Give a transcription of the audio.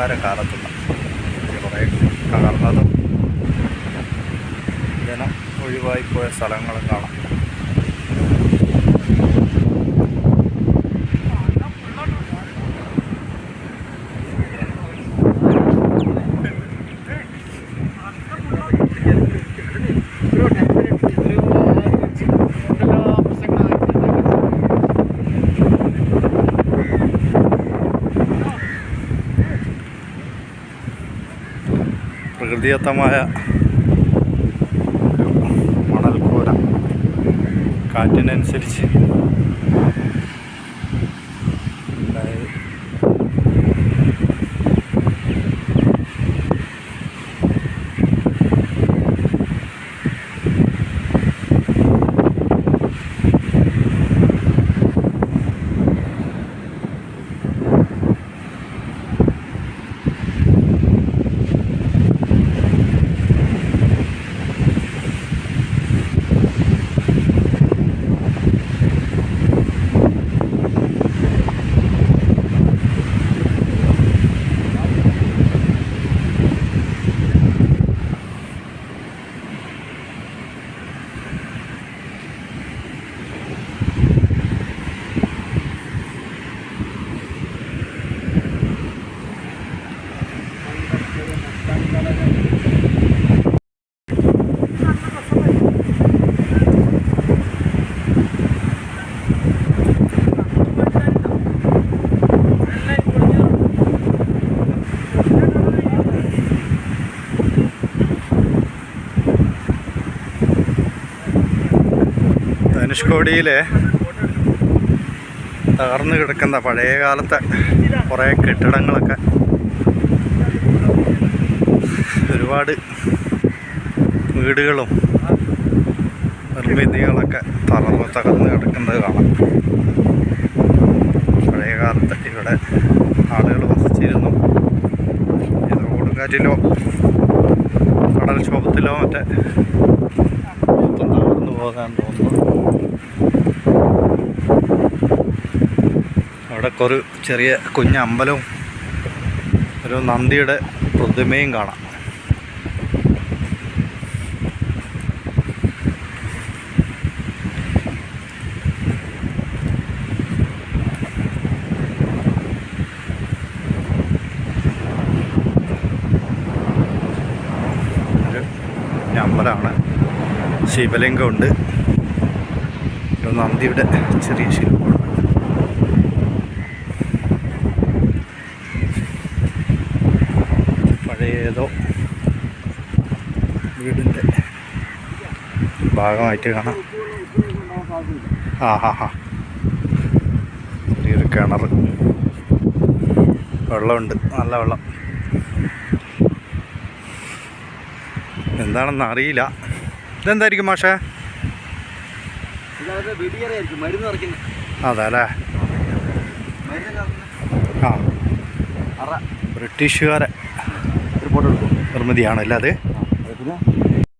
പഴയകാല കാണത്തില്ല കുറേ തകർന്നതും ജനം ഒഴിവായിപ്പോയ സ്ഥലങ്ങളും കാണാം. പ്രകൃതിദത്തമായ ഒരു മണൽക്കൂര. കാറ്റിനനുസരിച്ച് ധനുഷ്കോടിയിലെ തകർന്നു കിടക്കുന്ന പഴയ കാലത്തെ കുറേ കെട്ടിടങ്ങളൊക്കെ. ഒരുപാട് വീടുകളും നിർമ്മിതികളൊക്കെ തളർന്ന് തകർന്ന് കിടക്കുന്നത് കാണാം. പഴയ കാലത്ത് ഇവിടെ ആളുകൾ വസിച്ചിരുന്നു. ഏതോ കൊടുങ്കാറ്റിലോ കടൽക്ഷോഭത്തിലോ മറ്റേ മൊത്തം തകർന്നു പോകാൻ തോന്നുന്നു. അവിടെ ഒരു ചെറിയ കുഞ്ഞ അമ്പലവും ഒരു നന്ദിയുടെ പ്രതിമയും കാണാം. അമ്പലമാണ്. ശിവലിംഗമുണ്ട് നന്ദിയുടെ ചെറിയ ശില്പമുണ്ട് ഏതോ വീടിന്റെ ഭാഗമായിട്ട് കാണാം. ആ ഹാ ഹാ. ചെറിയൊരു കിണർ. വെള്ളമുണ്ട്. നല്ല വെള്ളം. എന്താണെന്ന് അറിയില്ല. ഇതെന്തായിരിക്കും മാഷേ? അതല്ലേ ആ. ബ്രിട്ടീഷുകാരെ. നിർമ്മിതിയാണല്ലേ അത്?